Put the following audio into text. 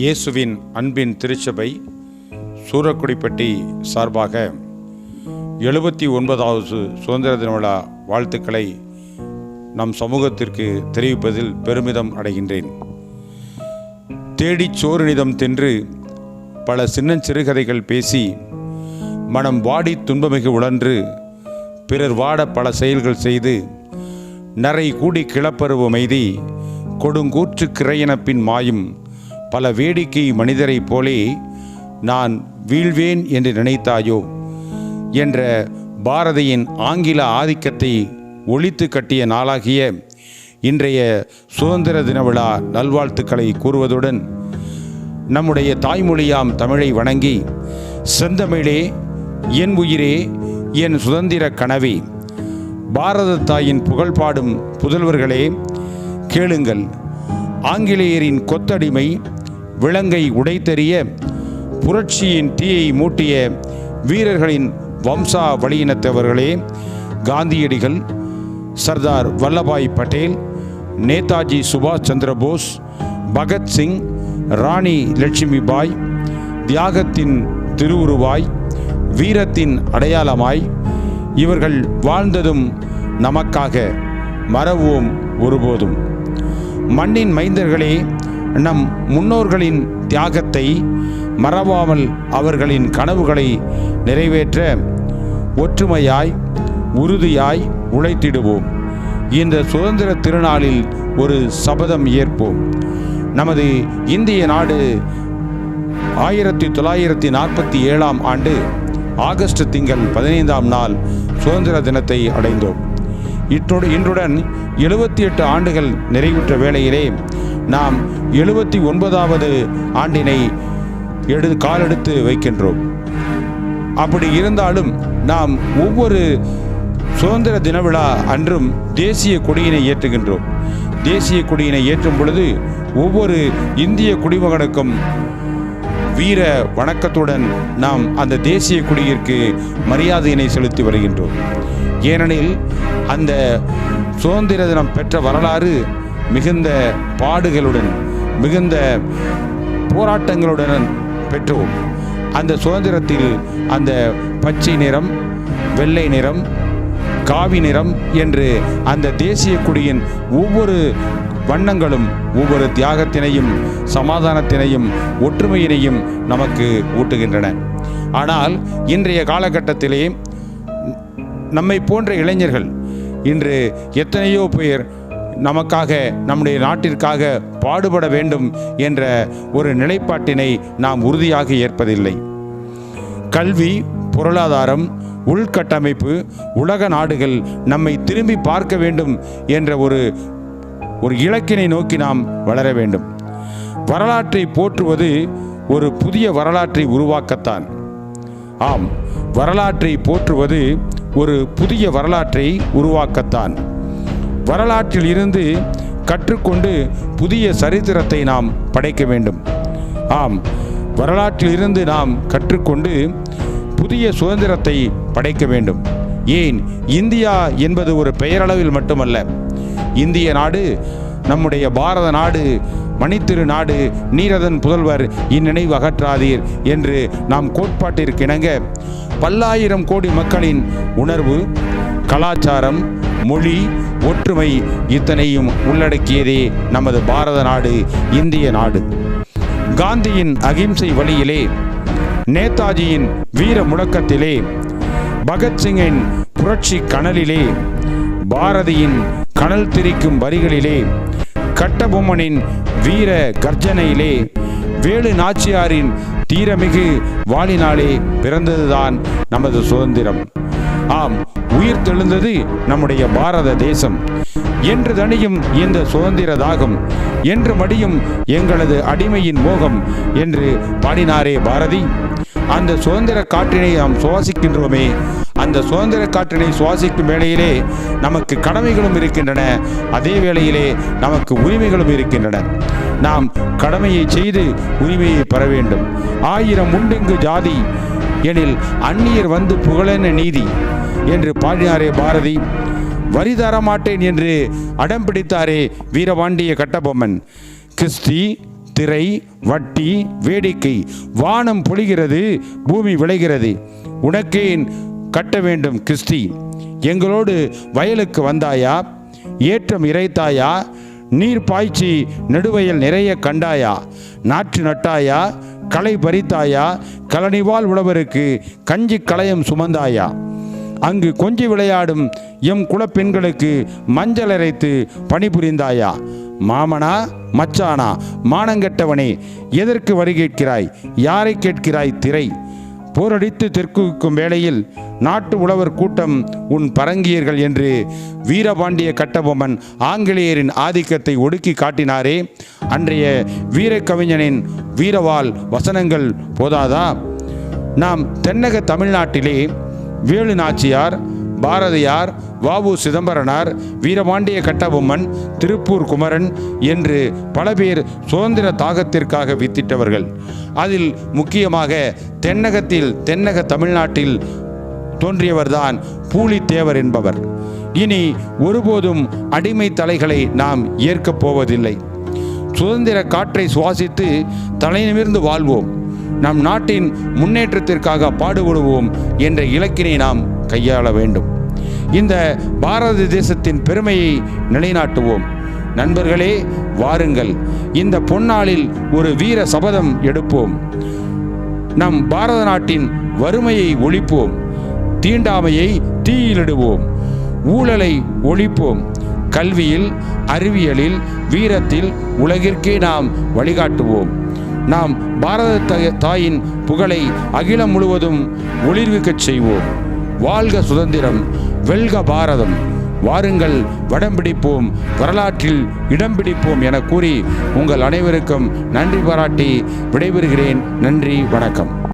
இயேசுவின் அன்பின் திருச்சபை சூரக்குடிப்பட்டி சார்பாக எழுபத்தி ஒன்பதாவது சுதந்திர தின விழா வாழ்த்துக்களை நம் சமூகத்திற்கு தெரிவிப்பதில் பெருமிதம் அடைகின்றேன். தேடிச் சோறுனிதம் தின்று பல சின்னஞ்சிறுகதைகள் பேசி மனம் வாடி துன்பமிகு உழன்று பிறர் வாட பல செயல்கள் செய்து நரை கூடி கிளப்பருவ மைதி கொடுங்கூற்று கிரையனப்பின் மாயும் பல வேடிக்கை மனிதரைப் போலே நான் வீழ்வேன் என்று நினைத்தாயோ என்ற பாரதியின் ஆங்கில ஆதிக்கத்தை ஒழித்து கட்டிய நாளாகிய இன்றைய சுதந்திர தின விழா நல்வாழ்த்துக்களை கூறுவதுடன் நம்முடைய தாய்மொழியாம் தமிழை வணங்கி செந்தமிழே என் உயிரே என் சுதந்திர கனவே பாரத தாயின் புகழ் பாடும் புதல்வர்களே கேளுங்கள். ஆங்கிலேயரின் கொத்தடிமை விலங்கை உடைத்தெறிய புரட்சியின் தீயை மூட்டிய வீரர்களின் வம்சா வழியினத்தவர்களே காந்தியடிகள் சர்தார் வல்லபாய் பட்டேல் நேதாஜி சுபாஷ் சந்திர போஸ் பகத்சிங் ராணி லட்சுமிபாய் தியாகத்தின் திருவுருவாய் வீரத்தின் அடையாளமாய் இவர்கள் வாழ்ந்ததும் நமக்காக மறவோம் ஒருபோதும். மண்ணின் மைந்தர்களே நம் முன்னோர்களின் தியாகத்தை மறவாமல் அவர்களின் கனவுகளை நிறைவேற்ற ஒற்றுமையாய் உறுதியாய் உழைத்திடுவோம். இந்த சுதந்திர திருநாளில் ஒரு சபதம் ஏற்போம். நமது இந்திய நாடு ஆயிரத்தி தொள்ளாயிரத்தி நாற்பத்தி ஏழாம் ஆண்டு ஆகஸ்ட் திங்கள் பதினைந்தாம் நாள் சுதந்திர தினத்தை அடைந்தோம். இற்றோடு இன்றுடன் எழுபத்தி எட்டு ஆண்டுகள் நிறைவுற்ற வேளையிலே நாம் எழுபத்தி ஒன்பதாவது ஆண்டினை எடு காலெடுத்து வைக்கின்றோம். அப்படி இருந்தாலும் நாம் ஒவ்வொரு சுதந்திர தின விழா அன்றும் தேசிய கொடியினை ஏற்றுகின்றோம். தேசிய கொடியினை ஏற்றும் பொழுது ஒவ்வொரு இந்திய குடிமகனுக்கும் வீர வணக்கத்துடன் நாம் அந்த தேசிய கொடியிற்கு மரியாதையினை செலுத்தி வருகின்றோம். ஏனெனில் அந்த சுதந்திர தினம் பெற்ற வரலாறு மிகுந்த பாடுகளுடன் மிகுந்த போராட்டங்களுடன் பெற்றோம். அந்த சுதந்திரத்தில் அந்த பச்சை நிறம் வெள்ளை நிறம் காவி நிறம் என்று அந்த தேசிய கொடியின் ஒவ்வொரு வண்ணங்களும் ஒவ்வொரு தியாகத்தினையும் சமாதானத்தினையும் ஒற்றுமையினையும் நமக்கு ஊட்டுகின்றன. ஆனால் இன்றைய காலகட்டத்திலே நம்மை போன்ற இளைஞர்கள் இன்று எத்தனையோ பேர் நமக்காக நம்முடைய நாட்டிற்காக பாடுபட வேண்டும் என்ற ஒரு நிலைப்பாட்டினை நாம் உறுதியாக ஏற்பதில்லை. கல்வி பொருளாதாரம் உள்கட்டமைப்பு உலக நாடுகள் நம்மை திரும்பி பார்க்க வேண்டும் என்ற ஒரு ஒரு இலக்கினை நோக்கி நாம் வளர வேண்டும். வரலாற்றை போற்றுவது ஒரு புதிய வரலாற்றை உருவாக்கத்தான். ஆம் வரலாற்றை போற்றுவது ஒரு புதிய வரலாற்றை உருவாக்கத்தான். வரலாற்றில் இருந்து கற்றுக்கொண்டு புதிய சரித்திரத்தை நாம் படைக்க வேண்டும். ஆம் வரலாற்றில் இருந்து நாம் கற்றுக்கொண்டு புதிய சுதந்திரத்தை படைக்க வேண்டும். ஏன்? இந்தியா என்பது ஒரு பெயரளவில் மட்டுமல்ல. இந்திய நாடு நம்முடைய பாரத நாடு மணித்திரு நாடு நீரதன் புதல்வர் இந்நினைவு அகற்றாதீர் என்று நாம் கோட்பாட்டிற்கு இணங்க பல்லாயிரம் கோடி மக்களின் உணர்வு கலாச்சாரம் மொழி ஒற்றுமை இத்தனையும் உள்ளடக்கியதே நமது பாரத நாடு இந்திய நாடு. காந்தியின் அகிம்சை வழியிலே நேதாஜியின் வீர முழக்கத்திலே பகத்சிங்கின் புரட்சி கனலிலே பாரதியின் கனல் திரிக்கும் வரிகளிலே கட்டபொம்மனின் வீர கர்ஜனையிலே வேலு நாச்சியாரின் தீரமிகு வாழினாலே பிறந்ததுதான் நமது சுதந்திரம். ஆம் உயிர் தெழுந்தது நம்முடைய பாரத தேசம். என்று தனியும் இந்த சுதந்திர தாகம் என்று மடியும் எங்களது அடிமையின் மோகம் என்று பாடினாரே பாரதி. அந்த சுதந்திர காற்றினை நாம் சுவாசிக்கின்றோமே அந்த சுதந்திர காற்றினை சுவாசிக்கும் வேளையிலே நமக்கு கடமைகளும் இருக்கின்றன அதே வேளையிலே நமக்கு உரிமைகளும் இருக்கின்றன. நாம் கடமையை செய்து உரிமையை பெற வேண்டும். ஆயிரம் உண்டெங்கு ஜாதி? எனில் அந்நியர் வந்து புகழென நீதி. என்று பாடினாரே பாரதி. வரி தர மாட்டேன் என்று அடம் பிடித்தாரே வீரபாண்டிய கட்டபொம்மன். கிறிஸ்தி திரை வட்டி வேடிக்கை வானம் பொழிகிறது பூமி விளைகிறது. உனக்கேன் கட்ட வேண்டும் கிறிஸ்டி எங்களோடு வயலுக்கு வந்தாயா? ஏற்றம் இறைத்தாயா? நீர் பாய்ச்சி நெடுவயல் நிறைய கண்டாயா? நாற்று நட்டாயா? களை பறித்தாயா? கலனிவால் உழவருக்கு கஞ்சி களையம் சுமந்தாயா? அங்கு கொஞ்சி விளையாடும் எம் குலப்பெண்களுக்கு மஞ்சள் அரைத்து பணிபுரிந்தாயா? மாமனா மச்சானா மானங்கெட்டவனே எதற்கு வரி கேட்கிறாய்? யாரை கேட்கிறாய் திரை? போரடித்து தெற்குவிக்கும் வேளையில் நாட்டு உழவர் கூட்டம் உன் பரங்கியர்கள் என்று வீரபாண்டிய கட்டபொம்மன் ஆங்கிலேயரின் ஆதிக்கத்தை ஒடுக்கி காட்டினாரே. அன்றைய வீரக்கவிஞனின் வீரவாள் வசனங்கள் போதாதா? நாம் தென்னக தமிழ்நாட்டிலே வேலு நாச்சியார் பாரதியார் வாவு சிதம்பரனார் வீரபாண்டிய கட்டபொம்மன் திருப்பூர் குமரன் என்று பல பேர் சுதந்திர தாகத்திற்காக வித்திட்டவர்கள். அதில் முக்கியமாக தென்னகத்தில் தென்னக தமிழ்நாட்டில் தோன்றியவர்தான் பூலித்தேவர் என்பவர். இனி ஒருபோதும் அடிமை தலைகளை நாம் ஏற்கப் போவதில்லை. சுதந்திர காற்றை சுவாசித்து தலைநிமிர்ந்து வாழ்வோம். நம் நாட்டின் முன்னேற்றத்திற்காக பாடுபடுவோம் என்ற இலக்கினை நாம் கையாள வேண்டும். இந்த பாரத தேசத்தின் பெருமையை நிலைநாட்டுவோம். நண்பர்களே வாருங்கள். இந்த பொன்னாளில் ஒரு வீர சபதம் எடுப்போம். நம் பாரத நாட்டின் வறுமையை ஒழிப்போம். தீண்டாமையை தீயிலிடுவோம். ஊழலை ஒழிப்போம். கல்வியில் அறிவியலில் வீரத்தில் உலகிற்கே நாம் வழிகாட்டுவோம். நாம் பாரத தாயின் புகழை அகிலம் முழுவதும் ஒளிர்விக்கச் செய்வோம். வாழ்க சுதந்திரம் வெல்க பாரதம். வாருங்கள் வடம் பிடிப்போம் வரலாற்றில் இடம் பிடிப்போம் என கூறி உங்கள் அனைவருக்கும் நன்றி பாராட்டி விடைபெறுகிறேன். நன்றி வணக்கம்.